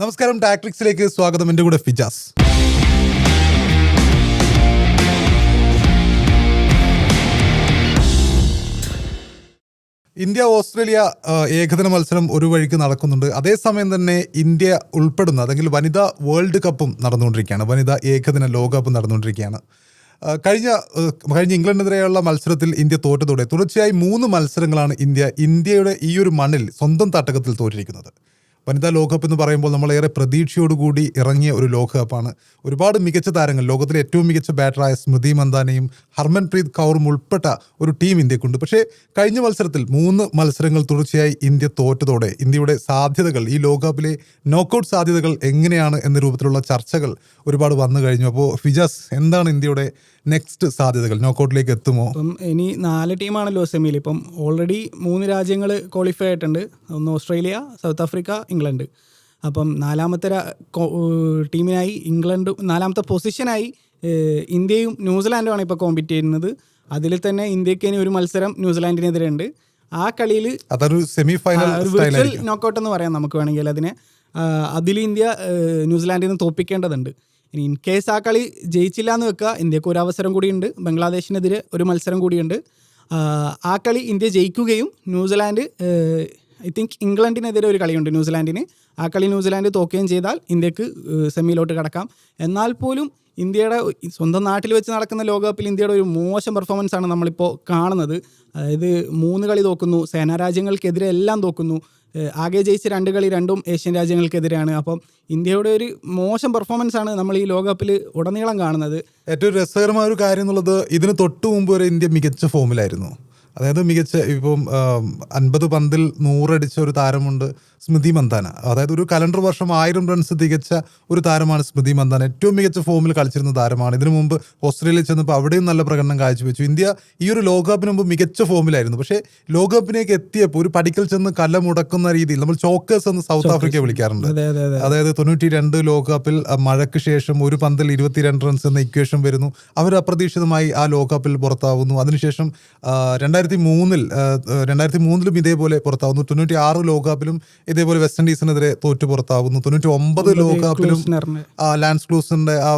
നമസ്കാരം ടാക്ട്രിക്സിലേക്ക് സ്വാഗതം. എന്റെ കൂടെ ഫിജാസ്. ഇന്ത്യ ഓസ്ട്രേലിയ ഏകദിന മത്സരം ഒരു വഴിക്ക് നടക്കുന്നുണ്ട്. അതേസമയം തന്നെ ഇന്ത്യ ഉൾപ്പെടുന്ന അല്ലെങ്കിൽ വനിതാ വേൾഡ് കപ്പും നടന്നുകൊണ്ടിരിക്കുകയാണ്. വനിതാ ഏകദിന ലോകകപ്പും നടന്നുകൊണ്ടിരിക്കുകയാണ്. കഴിഞ്ഞ കഴിഞ്ഞ ഇംഗ്ലണ്ടിനെതിരെയുള്ള മത്സരത്തിൽ ഇന്ത്യ തോറ്റതോടെ തുടർച്ചയായി മൂന്ന് മത്സരങ്ങളാണ് ഇന്ത്യ ഇന്ത്യയുടെ ഈ ഒരു മണ്ണിൽ സ്വന്തം തട്ടകത്തിൽ തോറ്റിരിക്കുന്നത്. വനിതാ ലോകകപ്പ് എന്ന് പറയുമ്പോൾ നമ്മളേറെ പ്രതീക്ഷയോടുകൂടി ഇറങ്ങിയ ഒരു ലോകകപ്പാണ് ഒരുപാട് മികച്ച താരങ്ങൾ ലോകത്തിലെ ഏറ്റവും മികച്ച ബാറ്ററായ സ്മൃതി മന്ദാനയും ഹർമൻപ്രീത് കൗറും ഉൾപ്പെട്ട ഒരു ടീം ഇന്ത്യക്കുണ്ട്. പക്ഷേ കഴിഞ്ഞ മത്സരത്തിൽ മൂന്ന് മത്സരങ്ങൾ തുടർച്ചയായി ഇന്ത്യ തോറ്റതോടെ ഇന്ത്യയുടെ സാധ്യതകൾ ഈ ലോകകപ്പിലെ നോക്കൌട്ട് സാധ്യതകൾ എങ്ങനെയാണ് എന്ന രൂപത്തിലുള്ള ചർച്ചകൾ ഒരുപാട് വന്നു കഴിഞ്ഞു. അപ്പോൾ ഫിജാസ് എന്താണ് ഇന്ത്യയുടെ നെക്സ്റ്റ് സാധ്യതകൾ നോക്കൗട്ടിലേക്ക് എത്തുമോ? ഇപ്പം ഇനി നാല് ടീമാണല്ലോ സെമിയിൽ ഇപ്പം ഓൾറെഡി മൂന്ന് രാജ്യങ്ങൾ ക്വാളിഫൈ ആയിട്ടുണ്ട്. ഒന്ന് ഓസ്ട്രേലിയ സൗത്ത് ആഫ്രിക്ക ഇംഗ്ലണ്ട്. അപ്പം നാലാമത്തെ ടീമിനായി ഇംഗ്ലണ്ട് നാലാമത്തെ പൊസിഷനായി ഇന്ത്യയും ന്യൂസിലാൻഡുമാണ് ഇപ്പോൾ കോമ്പീറ്റ് ചെയ്യുന്നത്. അതിൽ തന്നെ ഇന്ത്യയ്ക്ക് ഇനി ഒരു മത്സരം ന്യൂസിലാൻഡിനെതിരെ ഉണ്ട്. ആ കളിയിൽ അതൊരു സെമി ഫൈനൽ വിർച്വൽ നോക്കൗട്ട് എന്ന് പറയാം നമുക്ക് വേണമെങ്കിൽ അതിനെ. അതിൽ ഇന്ത്യ ന്യൂസിലാൻഡിൽ നിന്ന് തോൽപ്പിക്കേണ്ടതുണ്ട്. ഇനി ഇൻ കേസ് ആ കളി ജയിച്ചില്ല എന്ന് വെക്കുക ഇന്ത്യയ്ക്ക് ഒരു അവസരം കൂടിയുണ്ട്. ബംഗ്ലാദേശിനെതിരെ ഒരു മത്സരം കൂടിയുണ്ട്. ആ കളി ഇന്ത്യ ജയിക്കുകയും ന്യൂസിലാൻഡ് ഐ തിങ്ക് ഇംഗ്ലണ്ടിനെതിരെ ഒരു കളിയുണ്ട് ന്യൂസിലാൻഡിന്. ആ കളി ന്യൂസിലാൻഡ് തോക്കുകയും ചെയ്താൽ ഇന്ത്യയ്ക്ക് സെമിയിലോട്ട് കടക്കാം. എന്നാൽ പോലും ഇന്ത്യയുടെ സ്വന്തം നാട്ടിൽ വെച്ച് നടക്കുന്ന ലോകകപ്പിൽ ഇന്ത്യയുടെ ഒരു മോശം പെർഫോമൻസ് ആണ് നമ്മളിപ്പോൾ കാണുന്നത്. അതായത് മൂന്ന് കളി തോക്കുന്നു സേനാരാജ്യങ്ങൾക്കെതിരെ എല്ലാം തോക്കുന്നു. ആകെ ജയിച്ച രണ്ട് കളി രണ്ടും ഏഷ്യൻ രാജ്യങ്ങൾക്കെതിരെയാണ് അപ്പം ഇന്ത്യയുടെ ഒരു മോശം പെർഫോമൻസ് ആണ് നമ്മൾ ഈ ലോകകപ്പിൽ ഉടനീളം കാണുന്നത്. ഏറ്റവും രസകരമായ ഒരു കാര്യം എന്നുള്ളത് ഇതിന് തൊട്ട് മുമ്പ് വരെ ഇന്ത്യ മികച്ച ഫോമിലായിരുന്നു അതായത് മികച്ച ഇപ്പം അൻപത് പന്തിൽ നൂറടിച്ച ഒരു താരമുണ്ട് സ്മൃതി മന്ദാന. അതായത് ഒരു കലണ്ടർ വർഷം ആയിരം റൺസ് തികച്ച ഒരു താരമാണ് സ്മൃതി മന്ദാന. ഏറ്റവും മികച്ച ഫോമിൽ കളിച്ചിരുന്ന താരമാണ്. ഇതിനു മുമ്പ് ഓസ്ട്രേലിയയിൽ ചെന്നപ്പോൾ അവിടെയും നല്ല പ്രകടനം കാഴ്ചവെച്ചു. ഇന്ത്യ ഈ ഒരു ലോകകപ്പിന് മുമ്പ് മികച്ച ഫോമിലായിരുന്നു. പക്ഷേ ലോകകപ്പിനേക്ക് എത്തിയപ്പോൾ ഒരു പടിക്കൽ ചെന്ന് കല മുടക്കുന്ന രീതിയിൽ നമ്മൾ ചോക്കേഴ്സ് എന്ന് സൗത്ത് ആഫ്രിക്ക വിളിക്കാറുണ്ട്. അതെ അതെ അതെ. അതായത് തൊണ്ണൂറ്റി രണ്ട് ലോകകപ്പിൽ മഴയ്ക്ക് ശേഷം ഒരു പന്തിൽ ഇരുപത്തിരണ്ട് റൺസ് എന്ന ഇക്വേഷൻ വരുന്നു. അവർ അപ്രതീക്ഷിതമായി ആ ലോകകപ്പിൽ പുറത്താവുന്നു. അതിനുശേഷം ആ, രണ്ടായിരത്തി മൂന്നിൽ രണ്ടായിരത്തി മൂന്നിലും ഇതേപോലെ പുറത്താവുന്നു. തൊണ്ണൂറ്റി ആറ് ലോകകപ്പിലും ഇതേപോലെ വെസ്റ്റ് ഇൻഡീസിനെതിരെ തോറ്റു പുറത്താവുന്നു. തൊണ്ണൂറ്റി ഒമ്പത് ലോകകപ്പിലും ആ ലാൻസ് ക്ലൂസിന്റെ ആ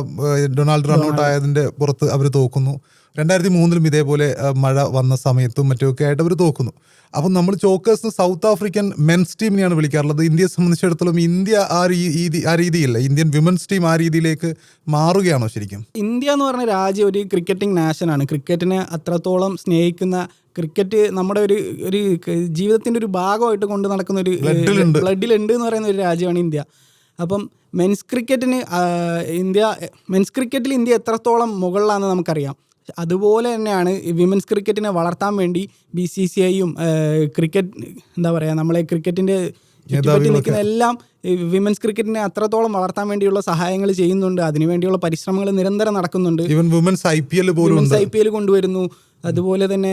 ഡൊണാൾഡ് റൺഔട്ട് ആയതിന്റെ പുറത്ത് അവർ തോക്കുന്നു. രണ്ടായിരത്തി മൂന്നിലും ഇതേപോലെ മഴ വന്ന സമയത്തും മറ്റുമൊക്കെ ആയിട്ട് അവർ തോക്കുന്നു. അപ്പം നമ്മൾ ചോക്കേഴ്സ് സൗത്ത് ആഫ്രിക്കൻ മെൻസ് ടീമിനെയാണ് വിളിക്കാറുള്ളത്. ഇന്ത്യയെ സംബന്ധിച്ചിടത്തോളം ഇന്ത്യ ആ രീതി ആ രീതിയില്ല. ഇന്ത്യൻ വിമൻസ് ടീം ആ രീതിയിലേക്ക് മാറുകയാണോ ശരിക്കും? ഇന്ത്യ എന്ന് പറഞ്ഞ രാജ്യം ഒരു ക്രിക്കറ്റിംഗ് നാഷനാണ്. ക്രിക്കറ്റിനെ അത്രത്തോളം സ്നേഹിക്കുന്ന ക്രിക്കറ്റ് നമ്മുടെ ഒരു ഒരു ജീവിതത്തിന്റെ ജീവിതത്തിന്റെ ഒരു ഭാഗമായിട്ട് കൊണ്ട് നടക്കുന്ന ഒരു. ബ്ലഡിലുണ്ട്. എന്ന് പറയുന്ന ഒരു രാജ്യമാണ് ഇന്ത്യ. അപ്പം മെൻസ് ക്രിക്കറ്റിന് ഇന്ത്യ മെൻസ് ക്രിക്കറ്റിൽ ഇന്ത്യ എത്രത്തോളം മുകളിലാണെന്ന് നമുക്കറിയാം. അതുപോലെ തന്നെയാണ് വിമൻസ് ക്രിക്കറ്റിനെ വളർത്താൻ വേണ്ടി ബി സി സി ഐയും ക്രിക്കറ്റ് എന്താ പറയുക നമ്മളെ ക്രിക്കറ്റിന്റെ ചുറ്റുപറ്റി നിൽക്കുന്ന എല്ലാം വിമൻസ് ക്രിക്കറ്റിനെ അത്രത്തോളം വളർത്താൻ വേണ്ടിയുള്ള സഹായങ്ങൾ ചെയ്യുന്നുണ്ട്. അതിനുവേണ്ടിയുള്ള പരിശ്രമങ്ങൾ നിരന്തരം നടക്കുന്നുണ്ട്. ഐ പി എൽ കൊണ്ടുവരുന്നു. അതുപോലെ തന്നെ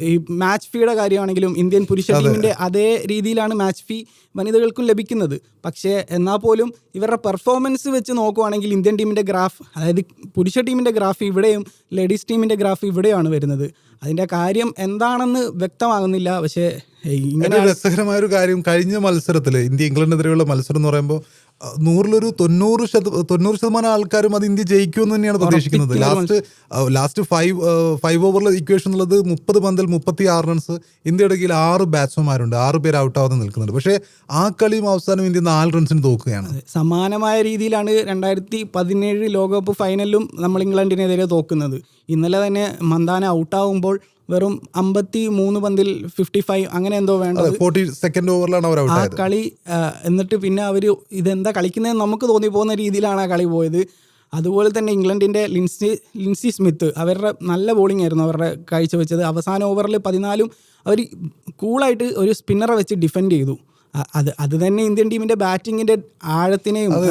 ഈ മാച്ച് ഫീയുടെ കാര്യമാണെങ്കിലും ഇന്ത്യൻ പുരുഷ ടീമിന്റെ അതേ രീതിയിലാണ് മാച്ച് ഫീ വനിതകൾക്കും ലഭിക്കുന്നത്. പക്ഷേ എന്നാൽ പോലും ഇവരുടെ പെർഫോമൻസ് വെച്ച് നോക്കുവാണെങ്കിൽ ഇന്ത്യൻ ടീമിന്റെ ഗ്രാഫ് അതായത് പുരുഷ ടീമിന്റെ ഗ്രാഫ് ഇവിടെയും ലേഡീസ് ടീമിന്റെ ഗ്രാഫ് ഇവിടെയാണ് വരുന്നത്. അതിന്റെ കാര്യം എന്താണെന്ന് വ്യക്തമാകുന്നില്ല. പക്ഷേ ഇങ്ങനെ രസകരമായ ഒരു കാര്യം കഴിഞ്ഞ മത്സരത്തിൽ ഇന്ത്യ ഇംഗ്ലണ്ടിനെതിരെയുള്ള മത്സരം എന്ന് പറയുമ്പോൾ നൂറിലൊരു തൊണ്ണൂറ് ശത തൊണ്ണൂറ് ശതമാനം ആൾക്കാരും അത് ഇന്ത്യ ജയിക്കുമെന്ന് തന്നെയാണ് പ്രതീക്ഷിക്കുന്നത്. ലാസ്റ്റ് ലാസ്റ്റ് ഫൈവ് ഫൈവ് ഓവറിലെ ഇക്വേഷൻ എന്നുള്ളത് മുപ്പത് പന്തിൽ മുപ്പത്തി ആറ് റൺസ് ഇന്ത്യയുടെ കയ്യിൽ ആറ് ബാറ്റ്സ്മാൻമാരുണ്ട് ആറ് പേര് ഔട്ടാവാതെ നിൽക്കുന്നുണ്ട്. പക്ഷേ ആ കളിയും അവസാനം ഇന്ത്യ നാല് റൺസിന് തോക്കുകയാണ്. സമാനമായ രീതിയിലാണ് രണ്ടായിരത്തി പതിനേഴ് ലോകകപ്പ് ഫൈനലിലും നമ്മൾ ഇംഗ്ലണ്ടിനെതിരെ തോക്കുന്നത്. ഇന്നലെ തന്നെ മന്ദാന ഔട്ടാവുമ്പോൾ വെറും അമ്പത്തി മൂന്ന് പന്തിൽ ഫിഫ്റ്റി ഫൈവ് അങ്ങനെ എന്തോ വേണ്ടത്. ഫോർട്ടി സെക്കൻഡ് ഓവറിലാണ് അവർ ആ കളി എന്നിട്ട് പിന്നെ അവർ ഇതെന്താ കളിക്കുന്നതെന്ന് നമുക്ക് തോന്നി പോകുന്ന രീതിയിലാണ് ആ കളി പോയത്. അതുപോലെ തന്നെ ഇംഗ്ലണ്ടിന്റെ ലിൻസി ലിൻസി സ്മിത്ത് അവരുടെ നല്ല ബോളിംഗ് ആയിരുന്നു അവരുടെ കാഴ്ചവെച്ചത്. അവസാന ഓവറിൽ പതിനാലും അവർ കൂളായിട്ട് ഒരു സ്പിന്നറെ വെച്ച് ഡിഫെൻഡ് ചെയ്തു. അത് അത് തന്നെ ഇന്ത്യൻ ടീമിന്റെ ബാറ്റിംഗിന്റെ ആഴത്തിനെയും അത്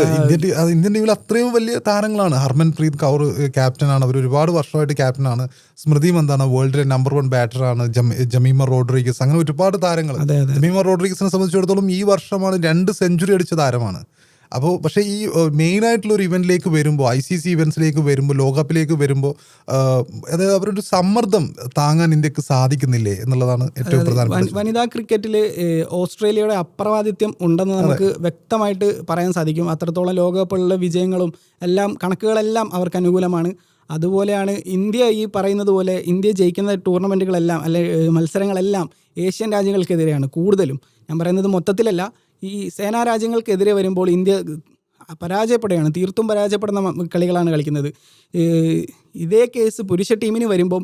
ഇന്ത്യൻ ടീമിൽ അത്രയും വലിയ താരങ്ങളാണ്. ഹർമൻ പ്രീത് കൗർ ക്യാപ്റ്റനാണ് അവർ ഒരുപാട് വർഷമായിട്ട് ക്യാപ്റ്റനാണ് സ്മൃതി മന്ദാണ് വേൾഡിലെ നമ്പർ വൺ ബാറ്ററാണ് ജമീമ റോഡ്രിഗസ്. അങ്ങനെ ഒരുപാട് താരങ്ങൾ. ജമീമ റോഡ്രിഗസിനെ സംബന്ധിച്ചിടത്തോളം ഈ വർഷമാണ് രണ്ട് സെഞ്ചുറി അടിച്ച താരമാണ്. അപ്പോൾ പക്ഷേ ഈ മെയിൻ ആയിട്ടുള്ള ഒരു ഇവന്റിലേക്ക് വരുമ്പോൾ ഐ സി സി ഇവൻസിലേക്ക് വരുമ്പോൾ ലോകകപ്പിലേക്ക് വരുമ്പോൾ അതായത് അവരൊരു സമ്മർദ്ദം താങ്ങാൻ ഇന്ത്യയ്ക്ക് സാധിക്കുന്നില്ലേ എന്നുള്ളതാണ് ഏറ്റവും പ്രധാനപ്പെട്ട വനിതാ ക്രിക്കറ്റിൽ ഓസ്ട്രേലിയയുടെ അപ്രവാദിത്യം ഉണ്ടെന്ന് നമുക്ക് വ്യക്തമായിട്ട് പറയാൻ സാധിക്കും. അത്രത്തോളം ലോകകപ്പുള്ള വിജയങ്ങളും എല്ലാം കണക്കുകളെല്ലാം അവർക്ക് അനുകൂലമാണ്. അതുപോലെയാണ് ഇന്ത്യ ഈ പറയുന്നത് പോലെ ഇന്ത്യ ജയിക്കുന്ന ടൂർണമെന്റുകളെല്ലാം അല്ലെ മത്സരങ്ങളെല്ലാം ഏഷ്യൻ രാജ്യങ്ങൾക്കെതിരെയാണ് കൂടുതലും. ഞാൻ പറയുന്നത് മൊത്തത്തിലല്ല. ഈ സേനാ രാജ്യങ്ങൾക്കെതിരെ വരുമ്പോൾ ഇന്ത്യ പരാജയപ്പെടുകയാണ്. തീർത്തും പരാജയപ്പെടുന്ന കളികളാണ് കളിക്കുന്നത്. ഇതേ കേസ് പുരുഷ ടീമിന് വരുമ്പം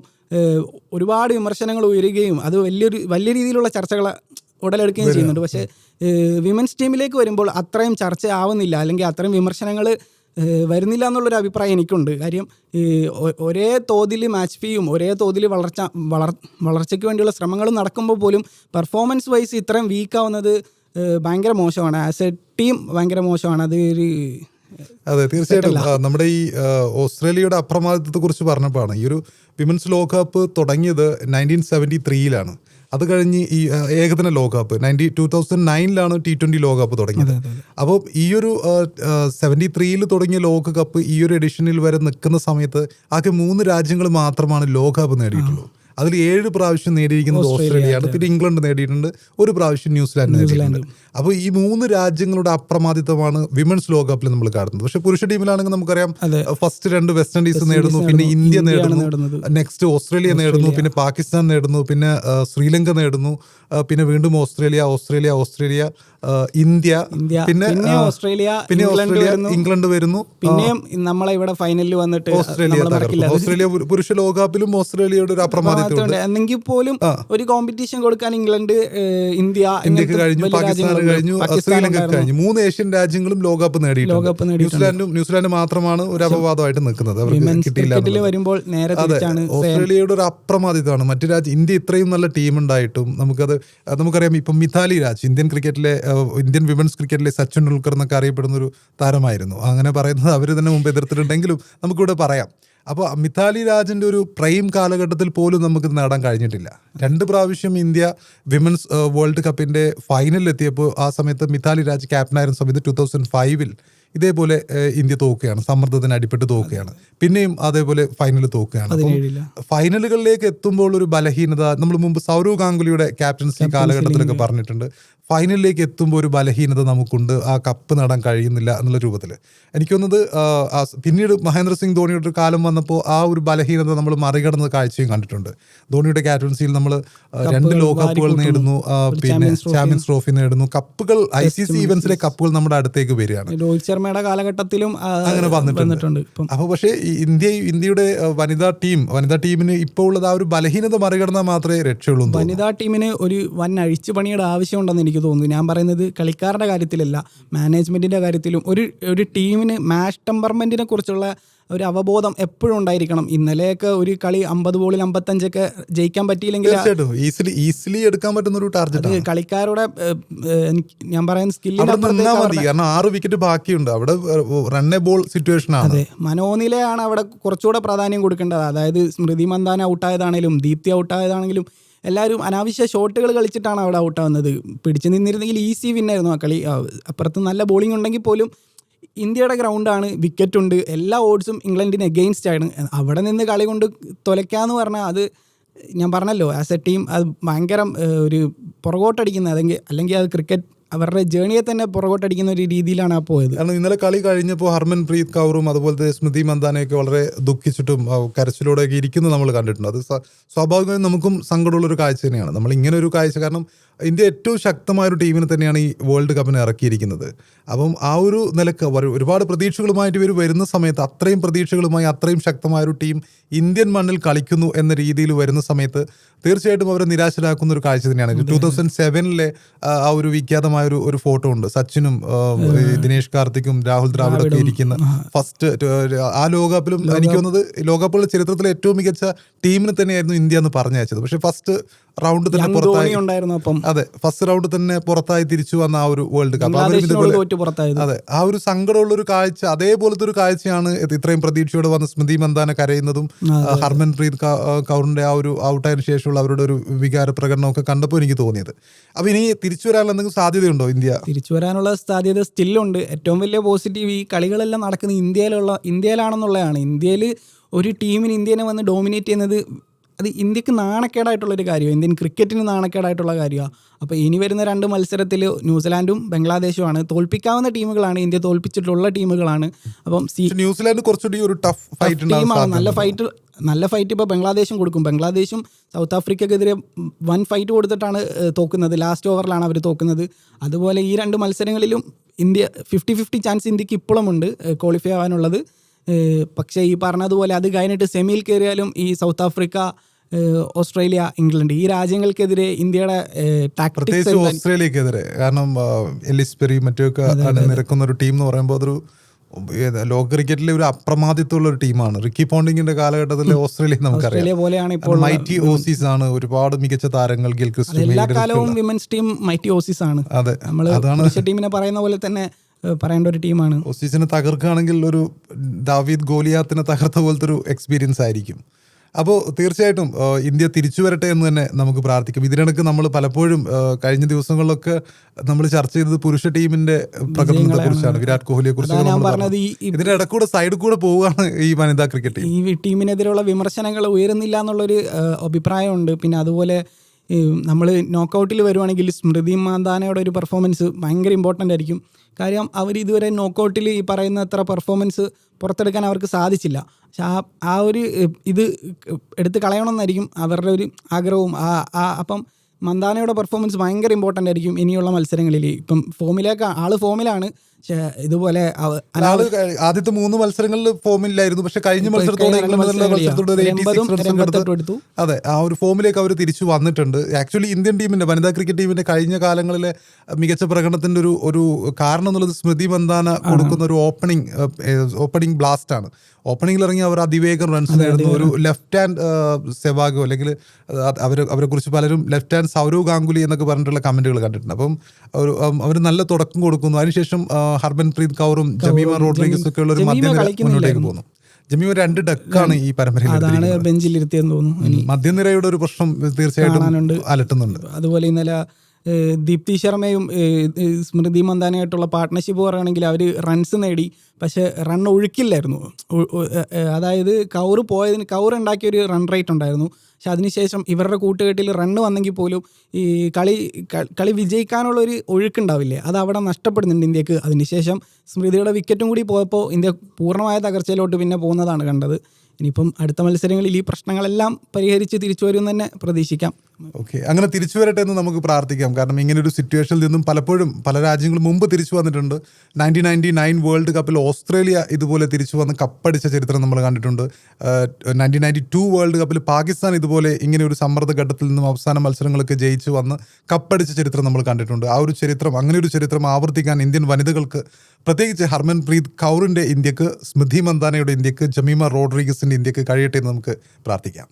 ഒരുപാട് വിമർശനങ്ങൾ ഉയരുകയും അത് വലിയൊരു വലിയ രീതിയിലുള്ള ചർച്ചകൾ ഉടലെടുക്കുകയും ചെയ്യുന്നുണ്ട്. പക്ഷേ വിമൻസ് ടീമിലേക്ക് വരുമ്പോൾ അത്രയും ചർച്ച ആവുന്നില്ല. അല്ലെങ്കിൽ അത്രയും വിമർശനങ്ങൾ വരുന്നില്ല എന്നുള്ളൊരു അഭിപ്രായം എനിക്കുണ്ട്. കാര്യം ഒരേ തോതിൽ മാച്ച് ഫീയും ഒരേ തോതിൽ വളർച്ച വളർ വളർച്ചയ്ക്ക് വേണ്ടിയുള്ള ശ്രമങ്ങളും നടക്കുമ്പോൾ പോലും പെർഫോമൻസ് വൈസ് ഇത്രയും വീക്കാവുന്നത് ഭയങ്കര മോശമാണ്. ആസ് എ ടീം ഭയങ്കര മോശമാണ്. അത് ഒരു അതെ തീർച്ചയായിട്ടും. നമ്മുടെ ഈ ഓസ്ട്രേലിയയുടെ അപ്രമാദിത്വത്തെ കുറിച്ച് പറഞ്ഞപ്പോഴാണ് ഈ ഒരു വിമൻസ് ലോകകപ്പ് തുടങ്ങിയത് നയന്റീൻ സെവന്റി ത്രീയിലാണ് അത് കഴിഞ്ഞ് ഈ ഏകദിന ലോകകപ്പ് നയന്റി ടൂ തൗസൻഡ് നയനിലാണ് ടി ട്വന്റി ലോകകപ്പ് തുടങ്ങിയത്. അപ്പോൾ ഈ ഒരു സെവന്റി ത്രീയിൽ തുടങ്ങിയ ലോകകപ്പ് ഈ ഒരു എഡിഷനിൽ വരെ നിൽക്കുന്ന സമയത്ത് ആകെ മൂന്ന് രാജ്യങ്ങൾ മാത്രമാണ് ലോകകപ്പ് നേടിയിട്ടുള്ളൂ. അതിൽ ഏഴ് പ്രാവശ്യം നേടിയിരിക്കുന്നത് ഓസ്ട്രേലിയയാണ്. പിന്നെ ഇംഗ്ലണ്ട് നേടിയിട്ടുണ്ട്. ഒരു പ്രാവശ്യം ന്യൂസിലാൻഡ് നേടിയിട്ടുണ്ട്. അപ്പോൾ ഈ മൂന്ന് രാജ്യങ്ങളുടെ അപ്രമാദിത്വമാണ് വിമൻസ് ലോകകപ്പിൽ നമ്മൾ കാണുന്നത്. പക്ഷെ പുരുഷ ടീമിലാണെങ്കിൽ നമുക്കറിയാം ഫസ്റ്റ് രണ്ട് വെസ്റ്റ് ഇൻഡീസ് നേടുന്നു പിന്നെ ഇന്ത്യ നേടുന്നു നെക്സ്റ്റ് ഓസ്ട്രേലിയ നേടുന്നു പിന്നെ പാകിസ്ഥാൻ നേടുന്നു പിന്നെ ശ്രീലങ്ക നേടുന്നു പിന്നെ വീണ്ടും ഓസ്ട്രേലിയ ഓസ്ട്രേലിയ ഓസ്ട്രേലിയ ഇന്ത്യ പിന്നെ ഓസ്ട്രേലിയ പിന്നെ ഓസ്ട്രേലിയ ഇംഗ്ലണ്ട് വരുന്നു. പിന്നെയും നമ്മളെ ഇവിടെ ഫൈനലിൽ വന്നിട്ട് ഓസ്ട്രേലിയ ഓസ്ട്രേലിയ പുരുഷ ലോകകപ്പിലും ഓസ്ട്രേലിയയുടെ ഒരു അപ്രമാദിത്വം ഉണ്ട് എന്നെങ്കിൽ പോലും ഒരു കോമ്പറ്റീഷൻ കൊടുക്കാൻ ഇംഗ്ലണ്ട് ഇന്ത്യ ഇന്ത്യയ്ക്ക് കഴിഞ്ഞു പാകിസ്ഥാൻ. കഴിഞ്ഞു ശ്രീലങ്ക കഴിഞ്ഞു. മൂന്ന് ഏഷ്യൻ രാജ്യങ്ങളും ലോകകപ്പ് നേടിയിട്ടുണ്ട്. ന്യൂസിലാൻഡും ന്യൂസിലാൻഡ് മാത്രമാണ് ഒരു അപവാദമായിട്ട് നിൽക്കുന്നത്. അവർക്ക് കിട്ടിയില്ല വരുമ്പോൾ നേരെ ഓസ്ട്രേലിയയുടെ ഒരു അപ്രമാദിത്വമാണ്. മറ്റു രാജ്യം ഇന്ത്യ ഇത്രയും നല്ല ടീം ഉണ്ടായിട്ടും നമുക്കത് നമുക്കറിയാം. ഇപ്പം മിഥാലി രാജ് ഇന്ത്യൻ ക്രിക്കറ്റിലെ ഇന്ത്യൻ വിമൻസ് ക്രിക്കറ്റിലെ സച്ചിൻ ടെണ്ടുൽക്കർ എന്നൊക്കെ അറിയപ്പെടുന്ന ഒരു താരമായിരുന്നു. അങ്ങനെ പറയുന്നത് അവർ തന്നെ മുമ്പ് എതിർത്തിട്ടുണ്ടെങ്കിലും നമുക്കിവിടെ പറയാം. അപ്പോൾ മിഥാലി രാജിന്റെ ഒരു പ്രൈം കാലഘട്ടത്തിൽ പോലും നമുക്ക് നേടാൻ കഴിഞ്ഞിട്ടില്ല. രണ്ട് പ്രാവശ്യം ഇന്ത്യ വിമൻസ് വേൾഡ് കപ്പിന്റെ ഫൈനലിൽ എത്തിയപ്പോൾ ആ സമയത്ത് മിഥാലി രാജ് ക്യാപ്റ്റനായിരുന്ന സമയത്ത് ടൂ തൗസൻഡ് ഫൈവിൽ. ഇതേപോലെ ഇന്ത്യ തോക്കുകയാണ്. സമ്മർദ്ദത്തിന് അടിപ്പെട്ട് തോക്കുകയാണ്. പിന്നെയും അതേപോലെ ഫൈനൽ തോക്കുകയാണ്. ഫൈനലുകളിലേക്ക് എത്തുമ്പോൾ ഒരു ബലഹീനത നമ്മൾ മുമ്പ് സൗരവ് ഗാംഗുലിയുടെ ക്യാപ്റ്റൻസി കാലഘട്ടത്തിലൊക്കെ പറഞ്ഞിട്ടുണ്ട്. ഫൈനലിലേക്ക് എത്തുമ്പോൾ ഒരു ബലഹീനത നമുക്കുണ്ട്. ആ കപ്പ് നേടാൻ കഴിയുന്നില്ല എന്നുള്ള രൂപത്തിൽ എനിക്ക് തോന്നുന്നത് പിന്നീട് മഹേന്ദ്ര സിംഗ് ധോണിയുടെ ഒരു കാലം വന്നപ്പോൾ ആ ഒരു ബലഹീനത നമ്മൾ മറികടന്ന കാഴ്ചയും കണ്ടിട്ടുണ്ട്. ധോണിയുടെ ക്യാപ്റ്റൻസിയിൽ നമ്മൾ രണ്ട് ലോകകപ്പുകൾ നേടുന്നു. പിന്നെ ചാമ്പ്യൻസ് ട്രോഫി. നേടുന്നു. കപ്പുകൾ ഐ സി സി ഇവന്റ്സിലെ കപ്പുകൾ നമ്മുടെ അടുത്തേക്ക് വരികയാണ്. രോഹിത് ശർമ്മയുടെ കാലഘട്ടത്തിലും അങ്ങനെ വന്നിട്ടുണ്ട്. വന്നിട്ടുണ്ട് അപ്പോൾ പക്ഷേ ഇന്ത്യ ഇന്ത്യയുടെ വനിതാ ടീം വനിതാ ടീമിന് ഇപ്പോൾ ഉള്ളത് ആ ഒരു ബലഹീനത മറികടന്നാൽ മാത്രമേ രക്ഷയുള്ളൂ വനിതാ ടീമിന് ഒരു വൻ അഴിച്ചുപണിയുടെ ആവശ്യമുണ്ടെന്ന് എനിക്ക് തോന്നുന്നു. ഞാൻ പറയുന്നത് കളിക്കാരുടെ കാര്യത്തിലല്ല മാനേജ്മെന്റിന്റെ കാര്യത്തിലും ഒരു ഒരു ടീമിന് മാച്ച് ടെമ്പർമെന്റിനെ കുറിച്ചുള്ള ഒരു അവബോധം എപ്പോഴും ഉണ്ടായിരിക്കണം. ഇന്നലെയൊക്കെ ഒരു കളി അമ്പത് ബോളിൽ അമ്പത്തഞ്ചൊക്കെ ജയിക്കാൻ പറ്റിയില്ലെങ്കിൽ ഈസിലി ഈസിലി എടുക്കാൻ പറ്റുന്ന ഒരു ടാർഗറ്റ് കളിക്കാരുടെ ഞാൻ പറയുന്ന കാരണം ആറ് വിക്കറ്റ് ബാക്കിയുണ്ട്. അവിടെ റണ്ണെ ബോൾ സിറ്റുവേഷൻ ആണ്. അതെ. മനോനിലയാണ് അവിടെ കുറച്ചുകൂടെ പ്രാധാന്യം കൊടുക്കേണ്ടത്. അതായത് സ്മൃതി മന്ദാന ഔട്ടായതാണെങ്കിലും ദീപ്തി ഔട്ടായതാണെങ്കിലും എല്ലാവരും അനാവശ്യ ഷോട്ടുകൾ കളിച്ചിട്ടാണ് അവിടെ ഔട്ടാവുന്നത് പിടിച്ചു നിന്നിരുന്നെങ്കിൽ ഈസി വിന്നായിരുന്നു ആ കളി. അപ്പുറത്ത് നല്ല ബോളിംഗ് ഉണ്ടെങ്കിൽ പോലും ഇന്ത്യയുടെ ഗ്രൗണ്ടാണ് വിക്കറ്റ് ഉണ്ട് എല്ലാ ഓഡ്സും ഇംഗ്ലണ്ടിന് എഗെയിൻസ്റ്റ് ആണ്. അവിടെ നിന്ന് കളി കൊണ്ട് തുലയ്ക്കാന്ന് പറഞ്ഞാൽ അത് ഞാൻ പറഞ്ഞല്ലോ ആസ് എ ടീം അത് ഭയങ്കര ഒരു പുറകോട്ടടിക്കുന്ന അല്ലെങ്കിൽ അല്ലെങ്കിൽ അത് ക്രിക്കറ്റ് അവരുടെ ജേണിയെ തന്നെ പുറകോട്ടടിക്കുന്ന ഒരു രീതിയിലാണ് ആ പോയത്. കാരണം ഇന്നലെ കളി കഴിഞ്ഞപ്പോൾ ഹർമൻ പ്രീത് കൗറും അതുപോലത്തെ സ്മൃതി മന്ദാനയൊക്കെ വളരെ ദുഃഖിച്ചിട്ടും കരച്ചിലൂടെയൊക്കെ ഇരിക്കുന്നത് നമ്മൾ കണ്ടിട്ടുണ്ട്. അത് സ്വാഭാവികമായും നമുക്കും സങ്കടമുള്ള ഒരു കാഴ്ച തന്നെയാണ്. നമ്മൾ ഇങ്ങനെ ഒരു കാഴ്ച കാരണം ഇന്ത്യ ഏറ്റവും ശക്തമായ ഒരു ടീമിനെ തന്നെയാണ് ഈ വേൾഡ് കപ്പിന് ഇറക്കിയിരിക്കുന്നത്. അപ്പം ആ ഒരു നിലയ്ക്ക് ഒരുപാട് പ്രതീക്ഷകളുമായിട്ട് ഇവർ വരുന്ന സമയത്ത് അത്രയും പ്രതീക്ഷകളുമായി അത്രയും ശക്തമായ ഒരു ടീം ഇന്ത്യൻ മണ്ണിൽ കളിക്കുന്നു എന്ന രീതിയിൽ വരുന്ന സമയത്ത് തീർച്ചയായിട്ടും അവരെ നിരാശരാക്കുന്ന ഒരു കാഴ്ച തന്നെയാണ്. ടൂ തൗസൻഡ് സെവനിലെ ആ ഒരു വിഖ്യാതമായ ഒരു ഒരു ഫോട്ടോ ഉണ്ട്. സച്ചിനും ദിനേഷ് കാർത്തിക്കും രാഹുൽ ദ്രാവിഡൊക്കെ ഇരിക്കുന്ന ഫസ്റ്റ് ആ ലോകകപ്പിലും എനിക്ക് തോന്നുന്നത് ലോകകപ്പുള്ള ചരിത്രത്തിലെ ഏറ്റവും മികച്ച ടീമിന് തന്നെയായിരുന്നു ഇന്ത്യ എന്ന് പറഞ്ഞയച്ചത്. പക്ഷേ ഫസ്റ്റ് റൗണ്ട് തന്നെ പുറത്തായി. അതെ ഫസ്റ്റ് റൗണ്ട് തന്നെ പുറത്തായി തിരിച്ചു വന്ന ആ ഒരു വേൾഡ് കപ്പ് അതെ ആ ഒരു സങ്കടമുള്ള ഒരു കാഴ്ച അതേപോലത്തെ ഒരു കാഴ്ചയാണ് ഇത്രയും പ്രതീക്ഷയോടെ വന്ന സ്മൃതി മന്ദാന കരയുന്നതും ഹർമൻ ഹർമൻപ്രീത് കൗറിന്റെ ആ ഒരു ഔട്ടായതിനു ശേഷമുള്ള അവരുടെ ഒരു വികാര പ്രകടനമൊക്കെ കണ്ടപ്പോൾ എനിക്ക് തോന്നിയത്. അപ്പൊ ഇനി തിരിച്ചു വരാനുള്ള എന്തെങ്കിലും സാധ്യതയുണ്ടോ ഇന്ത്യ? തിരിച്ചു വരാനുള്ള സാധ്യത സ്റ്റില്ലുണ്ട്. ഏറ്റവും വലിയ പോസിറ്റീവ് ഈ കളികളെല്ലാം നടക്കുന്നത് ഇന്ത്യയിലുള്ള ഇന്ത്യയിലാണെന്നുള്ളതാണ്. ഇന്ത്യയിൽ ഒരു ടീമിന് ഇന്ത്യനെ വന്ന് ഡോമിനേറ്റ് ചെയ്യുന്നത് അത് ഇന്ത്യയ്ക്ക് നാണക്കേടായിട്ടുള്ളൊരു കാര്യമാണ് ഇന്ത്യൻ ക്രിക്കറ്റിന് നാണക്കേടായിട്ടുള്ള കാര്യമാണ് അപ്പോൾ ഇനി വരുന്ന രണ്ട് മത്സരത്തിൽ ന്യൂസിലാൻഡും ബംഗ്ലാദേശുമാണ്. തോൽപ്പിക്കാവുന്ന ടീമുകളാണ് ഇന്ത്യ തോൽപ്പിച്ചിട്ടുള്ള ടീമുകളാണ്. അപ്പം ന്യൂസിലാൻഡ് കുറച്ചുകൂടി ഒരു ടഫ് ഫൈറ്റ് ടീമാണ്. നല്ല ഫൈറ്റ് നല്ല ഫൈറ്റ് ഇപ്പോൾ ബംഗ്ലാദേശും കൊടുക്കും. ബംഗ്ലാദേശും സൗത്ത് ആഫ്രിക്കക്കെതിരെ വൻ ഫൈറ്റ് കൊടുത്തിട്ടാണ് തോക്കുന്നത്. ലാസ്റ്റ് ഓവറിലാണ് അവർ തോക്കുന്നത്. അതുപോലെ ഈ രണ്ട് മത്സരങ്ങളിലും ഇന്ത്യ ഫിഫ്റ്റി ഫിഫ്റ്റി ചാൻസ് ഇന്ത്യയ്ക്ക് ഇപ്പോഴും ഉണ്ട് ക്വാളിഫൈ ആവാനുള്ളത്. പക്ഷേ ഈ പറഞ്ഞതുപോലെ അത് കഴിഞ്ഞിട്ട് സെമിയിൽ കയറിയാലും ഈ സൗത്ത് ആഫ്രിക്ക ഓസ്ട്രേലിയ ഇംഗ്ലണ്ട് ഈ രാജ്യങ്ങൾക്കെതിരെ ഇന്ത്യയുടെ പ്രത്യേകിച്ച് ഓസ്ട്രേലിയക്കെതിരെ. കാരണം എലിസ്പെറി എലിസ് പെറി മറ്റൊക്കെ നിരക്കുന്ന ഒരു ടീം എന്ന് പറയുമ്പോൾ അതൊരു ലോക ക്രിക്കറ്റിലെ ഒരു അപ്രമാദിത്വമുള്ള ഒരു ടീമാണ്. റിക്കി പോണ്ടിങ്ങിന്റെ കാലഘട്ടത്തിൽ ഓസ്ട്രേലിയ നമുക്കറിയാം. പോലെയാണ് ഇപ്പോൾ മൈറ്റി ഓസീസ് ആണ് ഒരുപാട് മികച്ച താരങ്ങൾ ഗിൽ എല്ലാ കാലവും വിമൻസ് ടീം മൈറ്റി ഓസീസ് ആണ്. അതെ നമ്മൾ അതാണ് ടീമിനെ പറയുന്ന പോലെ തന്നെ പറയേണ്ട ഒരു ടീമാണ്. ഓസീസിനെ തകർക്കുകയാണെങ്കിൽ ഒരു ദാവീദ് ഗോലിയാത്തിനെ തകർത്ത പോലത്തെ ഒരു എക്സ്പീരിയൻസ് ആയിരിക്കും. അപ്പോൾ തീർച്ചയായിട്ടും ഇന്ത്യ തിരിച്ചു വരട്ടെ എന്ന് തന്നെ നമുക്ക് പ്രാർത്ഥിക്കും. ഇതിനിടക്ക് നമ്മൾ പലപ്പോഴും കഴിഞ്ഞ ദിവസങ്ങളിലൊക്കെ നമ്മൾ ചർച്ച ചെയ്തത് പുരുഷ ടീമിന്റെ പ്രകടനത്തെ കുറിച്ചാണ് വിരാട് കോഹ്ലിയെ കുറിച്ച് ഇതിന്റെ ഇടക്കൂടെ സൈഡിൽ കൂടെ പോവുകയാണ് ഈ വനിതാ ക്രിക്കറ്റ് ഈ ടീമിനെതിരെയുള്ള വിമർശനങ്ങൾ ഉയരുന്നില്ല എന്നുള്ളൊരു അഭിപ്രായമുണ്ട്. പിന്നെ അതുപോലെ നമ്മൾ നോക്കൗട്ടിൽ വരുവാണെങ്കിൽ സ്മൃതി മാന്താനയുടെ ഒരു പെർഫോമൻസ് ഭയങ്കര ഇമ്പോർട്ടന്റ് ആയിരിക്കും. കാര്യം അവർ ഇതുവരെ നോക്കൗട്ടിൽ ഈ പറയുന്ന അത്ര പെർഫോമൻസ് പുറത്തെടുക്കാൻ അവർക്ക് സാധിച്ചില്ല. പക്ഷെ ആ ആ ഒരു ഇത് എടുത്ത് കളയണമെന്നായിരിക്കും അവരുടെ ഒരു ആഗ്രഹവും. ആ ആ അപ്പം മന്ദാനയുടെ പെർഫോമൻസ് ഭയങ്കര ഇമ്പോർട്ടന്റ് ആയിരിക്കും ഇനിയുള്ള മത്സരങ്ങളിൽ ഇപ്പം ഫോമിലേക്ക് ആൾ ഫോമിലാണ് ഇതുപോലെ ആദ്യത്തെ മൂന്ന് മത്സരങ്ങളിൽ ഫോമില്ലായിരുന്നു പക്ഷെ കഴിഞ്ഞ മത്സരത്തോടെ കഴിഞ്ഞ ഇംഗ്ലണ്ട് നല്ല മത്സരങ്ങളിൽ മത്സരത്തോടെ ഒരു 86 എൺപതും runs ഒക്കെ എൺപത്തെട്ടും എടുത്ത്. എടുത്തു അതെ ആ ഒരു ഫോമിലേക്ക് അവർ തിരിച്ചു വന്നിട്ടുണ്ട്. ആക്ച്വലി ഇന്ത്യൻ ടീമിന്റെ വനിതാ ക്രിക്കറ്റ് ടീമിന്റെ കഴിഞ്ഞ കാലങ്ങളിലെ മികച്ച പ്രകടനത്തിന്റെ ഒരു ഒരു കാരണം എന്നുള്ളത് സ്മൃതി മന്ദാന കൊടുക്കുന്ന ഒരു ഓപ്പണിംഗ് ഓപ്പണിംഗ് ബ്ലാസ്റ്റ് ആണ്. ഓപ്പണിംഗിൽ ഇറങ്ങി അവർ അതിവേഗം റൺസ് നേടുന്നു. ഒരു ലെഫ്റ്റ് ഹാൻഡ് സെവാഗോ അല്ലെങ്കിൽ അവർ അവരെ കുറിച്ച് പലരും ലെഫ്റ്റ് ഹാൻഡ് സൗരവ് ഗാംഗുലി എന്നൊക്കെ പറഞ്ഞിട്ടുള്ള കമന്റുകൾ കണ്ടിട്ടുണ്ട്. അപ്പം ഒരു അവർ നല്ല തുടക്കം കൊടുക്കുന്നു. അതിനുശേഷം ഹർമൻപ്രീത് കൗറും ജമീമ റോഡ്രിഗസ് ഒക്കെ ഉള്ള ഒരു മധ്യനിര മുന്നോട്ടേക്ക്. പോകുന്നു. ജമീമ രണ്ട് ഡക്കാണ് ഈ പരമ്പരയിൽ. ബെഞ്ചിലിരുത്തിയെന്ന് തോന്നുന്നു മധ്യനിരയുടെ ഒരു പ്രശ്നം തീർച്ചയായിട്ടും അലട്ടുന്നുണ്ട്. അതുപോലെ ഇന്നലെ ദീപ്തി ശർമ്മയും സ്മൃതി മന്ദാനയായിട്ടുള്ള പാർട്ട്ണർഷിപ്പ് പറയുകയാണെങ്കിൽ അവർ റൺസ് നേടി. പക്ഷേ റൺ ഒഴുക്കില്ലായിരുന്നു. അതായത് കൗറ് പോയതിന് കൗർ ഉണ്ടാക്കിയ ഒരു റൺ റേറ്റ് ഉണ്ടായിരുന്നു. പക്ഷെ അതിനുശേഷം ഇവരുടെ കൂട്ടുകെട്ടിൽ റണ്ണ് വന്നെങ്കിൽ പോലും ഈ കളി കളി വിജയിക്കാനുള്ള ഒരു ഒഴുക്കുണ്ടാവില്ലേ? അത് അവിടെ നഷ്ടപ്പെടുന്നുണ്ട് ഇന്ത്യയ്ക്ക്. അതിനുശേഷം സ്മൃതിയുടെ വിക്കറ്റും കൂടി പോയപ്പോൾ ഇന്ത്യ പൂർണമായ തകർച്ചയിലോട്ട് പിന്നെ പോകുന്നതാണ് കണ്ടത്. ഇനിയിപ്പം അടുത്ത മത്സരങ്ങളിൽ ഈ പ്രശ്നങ്ങളെല്ലാം പരിഹരിച്ച് തിരിച്ചു വരും തന്നെ പ്രതീക്ഷിക്കാം. ഓക്കെ അങ്ങനെ തിരിച്ചു വരട്ടെ എന്ന് നമുക്ക് പ്രാർത്ഥിക്കാം. കാരണം ഇങ്ങനെ ഒരു സിറ്റുവേഷനിൽ നിന്നും പലപ്പോഴും പല രാജ്യങ്ങളും മുമ്പ് തിരിച്ചു വന്നിട്ടുണ്ട്. നയന്റീൻ നയന്റി നയൻ വേൾഡ് കപ്പിൽ ഓസ്ട്രേലിയ ഇതുപോലെ തിരിച്ചു വന്ന് കപ്പടിച്ച ചരിത്രം നമ്മൾ കണ്ടിട്ടുണ്ട്. നയന്റീൻ നയന്റി ടു വേൾഡ് കപ്പിൽ പാകിസ്ഥാൻ ഇതുപോലെ ഇങ്ങനെ ഒരു സമ്മർദ്ദ ഘട്ടത്തിൽ നിന്നും അവസാന മത്സരങ്ങളൊക്കെ ജയിച്ചു വന്ന് കപ്പടിച്ച ചരിത്രം നമ്മൾ കണ്ടിട്ടുണ്ട്. ആ ഒരു ചരിത്രം അങ്ങനെ ഒരു ചരിത്രം ആവർത്തിക്കാൻ ഇന്ത്യൻ വനിതകൾക്ക് പ്രത്യേകിച്ച് ഹർമൻപ്രീത് കൗറിന്റെ ഇന്ത്യയ്ക്ക് സ്മൃതി മന്ദാനയുടെ ഇന്ത്യയ്ക്ക് ജമീമ റോഡ്രിഗസിന്റെ ഇന്ത്യയ്ക്ക് കഴിയട്ടെ എന്ന് നമുക്ക് പ്രാർത്ഥിക്കാം.